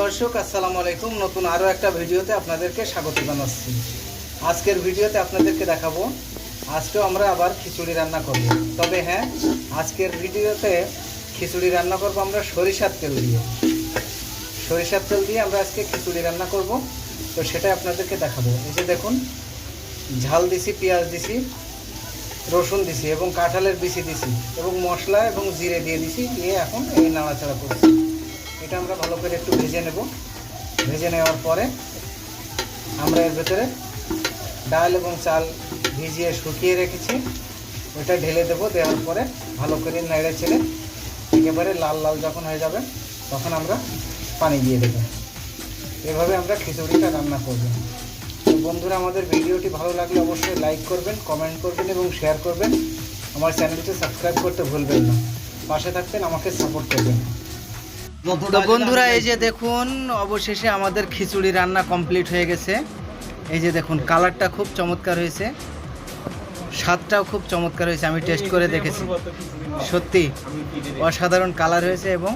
দর্শক, আসসালামু আলাইকুম। নতুন আরও একটা ভিডিওতে আপনাদেরকে স্বাগত জানাচ্ছি। আজকের ভিডিওতে আপনাদেরকে দেখাবো, আজকেও আমরা আবার খিচুড়ি রান্না করব। তবে হ্যাঁ আজকের ভিডিওতে খিচুড়ি রান্না করব আমরা সরিষার তেল দিয়ে। সরিষার তেল দিয়ে আমরা আজকে খিচুড়ি রান্না করব। তো সেটাই আপনাদেরকে দেখাবো। এই যে দেখুন, ঝাল দিছি, পেঁয়াজ দিছি, রসুন দিছি এবং কাঁঠালের বিচি দিছি এবং মশলা এবং জিরে দিয়ে দিছি। দিয়ে এখন এই নাড়াচাড়া করছি। এটা আমরা ভালো করে একটু ভেজে নেব। ভেজে নেওয়ার পরে আমরা এর ভেতরে ডাল এবং চাল ভিজিয়ে শুকিয়ে রেখেছি। ওটা ঢেলে দেবো, দেওয়ার পরে ভালো করে নেড়ে ছেড়ে একেবারে লাল লাল যখন হয়ে যাবে, তখন আমরা পানি দিয়ে দেবো। এভাবে আমরা খিচুড়িটা রান্না করব। বন্ধুরা, আমাদের ভিডিওটি ভালো লাগলে অবশ্যই লাইক করবেন, কমেন্ট করবেন এবং শেয়ার করবেন। আমার চ্যানেলটি সাবস্ক্রাইব করতে ভুলবেন না। পাশে থাকবেন, আমাকে সাপোর্ট করবেন। তো বন্ধুরা এই যে দেখুন অবশেষে আমাদের খিচুড়ি রান্না কমপ্লিট হয়ে গেছে। এই যে দেখুন কালারটা খুব চমৎকার হয়েছে। স্বাদটাও খুব চমৎকার হয়েছে আমি টেস্ট করে দেখেছি। সত্যি অসাধারণ কালার হয়েছে এবং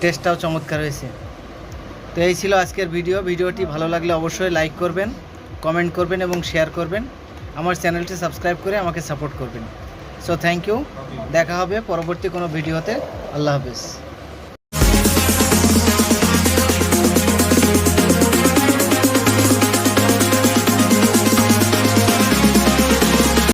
টেস্টটাও চমৎকার হয়েছে। তো এই ছিল আজকের ভিডিও ভিডিওটি ভালো লাগলে অবশ্যই লাইক করবেন কমেন্ট করবেন এবং শেয়ার করবেন। আমার চ্যানেলটি সাবস্ক্রাইব করে আমাকে সাপোর্ট করবেন। সো থ্যাংক ইউ দেখা হবে পরবর্তী কোনো ভিডিওতে আল্লাহ হাফিজ।